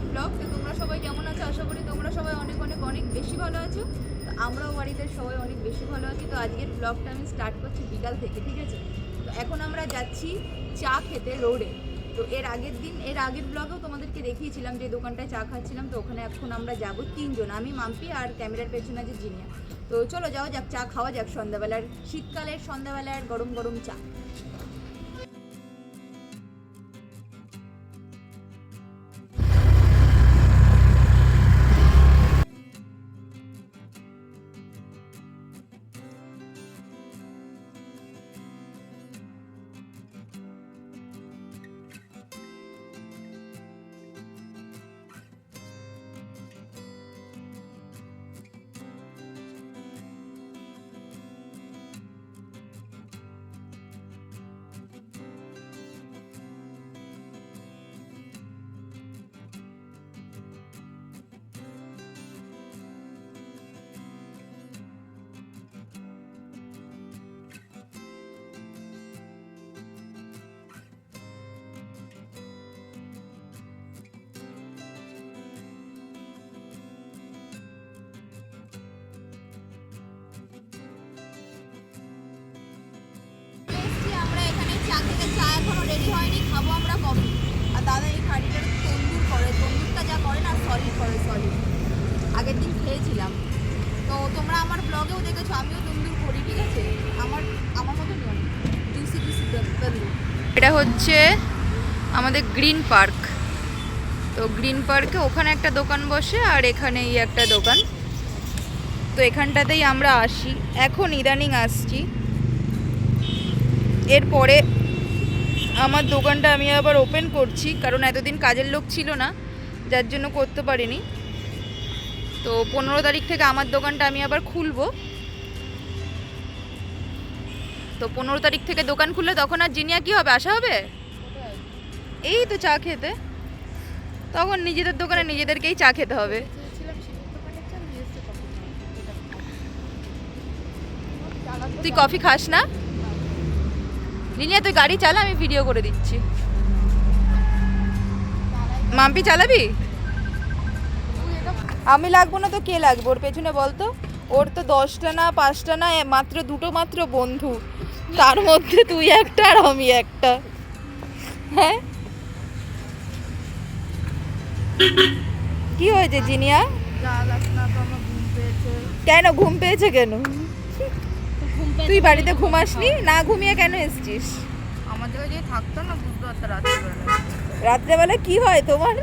আগের ব্লগ তো তোমরা সবাই কেমন আছো? আশা করি তোমরা সবাই অনেক অনেক অনেক বেশি ভালো আছো। তো আমরাও বাড়িতে সবাই অনেক বেশি ভালো আছি। তো আজকের ব্লগটা আমি স্টার্ট করছি বিকাল থেকে, ঠিক আছে? তো এখন আমরা যাচ্ছি চা খেতে রোডে তো এর আগের দিন, এর আগের ব্লগেও তোমাদেরকে দেখিয়েছিলাম যে দোকানটায় চা খাচ্ছিলাম। তো ওখানে এখন আমরা যাব তিনজন, আমি, মাম্পি আর ক্যামেরার পেছনে আছে জিনিয়া। তো চলো যাওয়া যাক, চা খাওয়া যাক সন্ধ্যাবেলার, শীতকালের সন্ধ্যাবেলার গরম গরম চা। এখানে চা এখনও রেডি হয়নি, খাব আমরা কফি আর দাদা এই খাড়িটার তন্দুর করে, তন্দুরটা যা করে না সলিড করে সলিড আগের দিন খেয়েছিলাম। তো তোমরা আমার ব্লগেও দেখেছ, আমিও তন্দুর করি, ঠিক আছে? আমার আমার মতো নয় জুসি জুসি তন্দুর। এটা হচ্ছে আমাদের গ্রিন পার্ক। তো গ্রিন পার্কে ওখানে একটা দোকান বসে আর এখানে এই একটা দোকান। তো এখানটাতেই আমরা আসি। এখন ইদানিং আসছি। এরপরে আমার দোকানটা আমি আবার ওপেন করছি, কারণ এতদিন কাজের লোক ছিল না, যার জন্য করতে পারিনি। তো পনেরো তারিখ থেকে আমার দোকানটা আমি আবার খুলবো। তো পনেরো তারিখ থেকে দোকান খুললে তখন আর জিনিয়া কি হবে আসা হবে? এই তো চা খেতে। তখন নিজেদের দোকানে নিজেদেরকেই চা খেতে হবে। তুই কফি খাস না? লিনিয়া তুই গাড়ি চালা আমি ভিডিও করে দিচ্ছি। মাম্পি চালাবি? আমি লাগবো না তো কে লাগবো? ওর পেছনে বলতো ওর তো দশটা না পাঁচটা না মাত্র দুটো মাত্র বন্ধু। তার মধ্যে তুই একটা আর আমি একটা। হ্যাঁ? কি হয়েছে জিনিয়া? কেন ঘুম পেয়েছে কেন? তুই বাড়িতে ঘুমাসনি? না ঘুমিয়ে কেন এসছিস? জায়গায় যদি থাকতো না বুঝতে পারতো রাত্রিবেলা। রাত্রেবেলা কি হয় তোমার?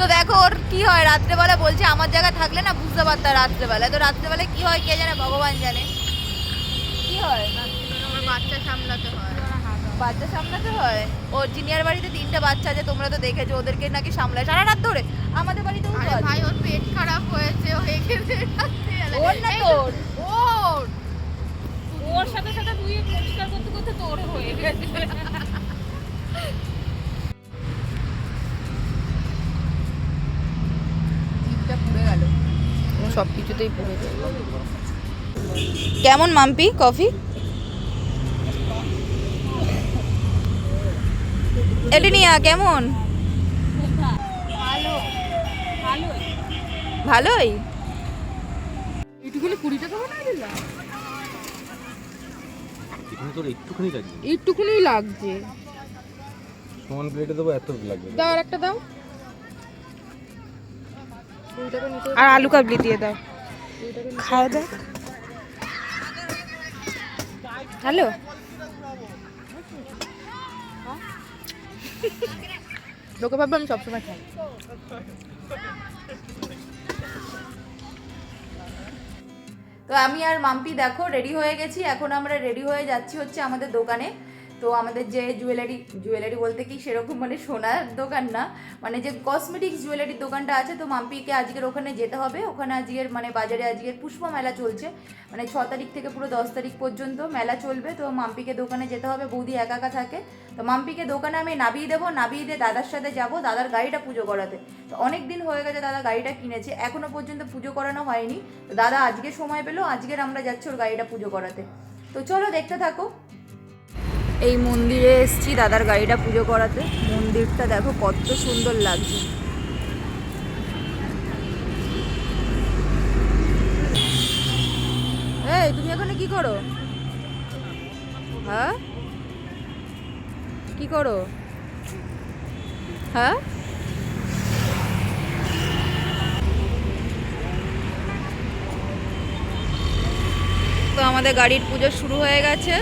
তো দেখো ওর কি হয় রাত্রেবেলা বলছে আমার জায়গায় থাকলে না বুঝতে পারতো রাত্রেবেলা তো রাত্রেবেলা কি হয় কে জানে ভগবান জানে। কি হয়? আমার বাচ্চা সামলাতে হয়। বাচ্চা সামলাতে হয়? ওর জিনিয়ার বাড়িতে তিনটে বাচ্চা আছে তোমরা তো দেখেছ ওদেরকে নাকি সামলায়। সারা রাত ধরে। আমাদের বাড়িতে ভাই ওর পেট খারাপ হয়েছে ওর না তোর ওর ওর সাথে সাথে তুই পরিষ্কার করতে করতে তোর হয়ে গেছে জিভটা পুড়ে গেল সব কিছুতেই পুড়ে গেল। কেমন মাম্পি কফি? এলিনিয়া কেমন? ভালো ভালো ভালোই? এইটুকুনি কুড়ি টাকা বানাই দিলাম তোর একটুখানি লাগবে। লাগছে। সমান প্লেটে দেবো এত লাগবে। দাও আর একটা দাও আর আলু কাবলি দিয়ে দাও। খাওয়া যাক। হ্যালো? লোকে ভাববে আমি সবসময় খাই। তো আমি আর মাম্পি দেখো রেডি হয়ে গেছি। এখন আমরা রেডি হয়ে যাচ্ছি হচ্ছে আমাদের দোকানে। তো আমাদের যে জুয়েলারি জুয়েলারি বলতে কি সেরকম মানে সোনার দোকান না। মানে যে কসমেটিক্স জুয়েলারির দোকানটা আছে, তো মাম্পিকে আজকের ওখানে যেতে হবে। ওখানে আজকের মানে বাজারে আজকের পুষ্প মেলা চলছে। মানে ছ তারিখ থেকে পুরো দশ তারিখ পর্যন্ত মেলা চলবে। তো মাম্পিকে দোকানে যেতে হবে, বৌদি একা একা থাকে। তো মাম্পিকে দোকানে আমি নাবিয়ে দেবো নাবিয়ে দিয়ে দাদার সাথে যাব, দাদার গাড়িটা পুজো করাতে। তো অনেক দিন হয়ে গেছে দাদা গাড়িটা কিনেছে, এখনও পর্যন্ত পুজো করানো হয়নি। তো দাদা আজকে সময় পেল, আজকের আমরা যাচ্ছি ওর গাড়িটা পুজো করাতে। তো চলো দেখতে থাকো। এই মন্দিরে এসছি, দাদার গাড়িটা পুজো করাতে। মন্দিরটা দেখো, কত সুন্দর লাগছে। এই, তুমি এখানে কি করো? হ্যাঁ? কি করো? হ্যাঁ? তো আমাদের গাড়ির পুজো শুরু হয়ে গেছে।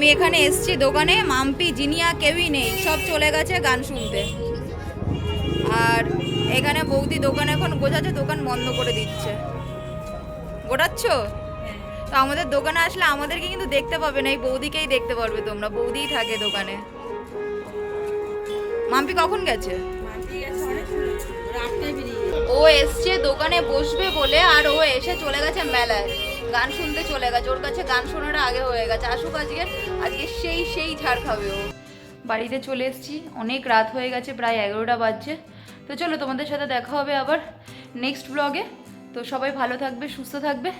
আমি এখানে এসছি দোকানে, মাম্পি জিনিয়া কেউই নেই, সব চলে গেছে গান শুনতে। আর এখানে বৌদি দোকান এখন গোছাচ্ছে, দোকান বন্ধ করে দিচ্ছে। গোটাচ্ছ? তো আমাদের দোকানে আসলে আমাদেরকে কিন্তু দেখতে পাবে না, এই বৌদিকেই দেখতে পারবে তোমরা, বৌদিই থাকে দোকানে। মাম্পি কখন গেছে? ও এসছে দোকানে বসবে বলে, আর ও এসে চলে গেছে মেলায়। গান শুনতে চলে গেছে, ওর কাছে গান শোনাটা আগে হয়ে গেছে। আসুক আজকে আজকে সেই সেই ঝাড় খাবে ও। বাড়িতে চলে এসেছি, অনেক রাত হয়ে গেছে, প্রায় এগারোটা বাজছে। তো চলো তোমাদের সাথে দেখা হবে আবার নেক্সট ব্লগে তো সবাই ভালো থাকবে, সুস্থ থাকবে।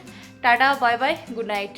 Tata bye bye good night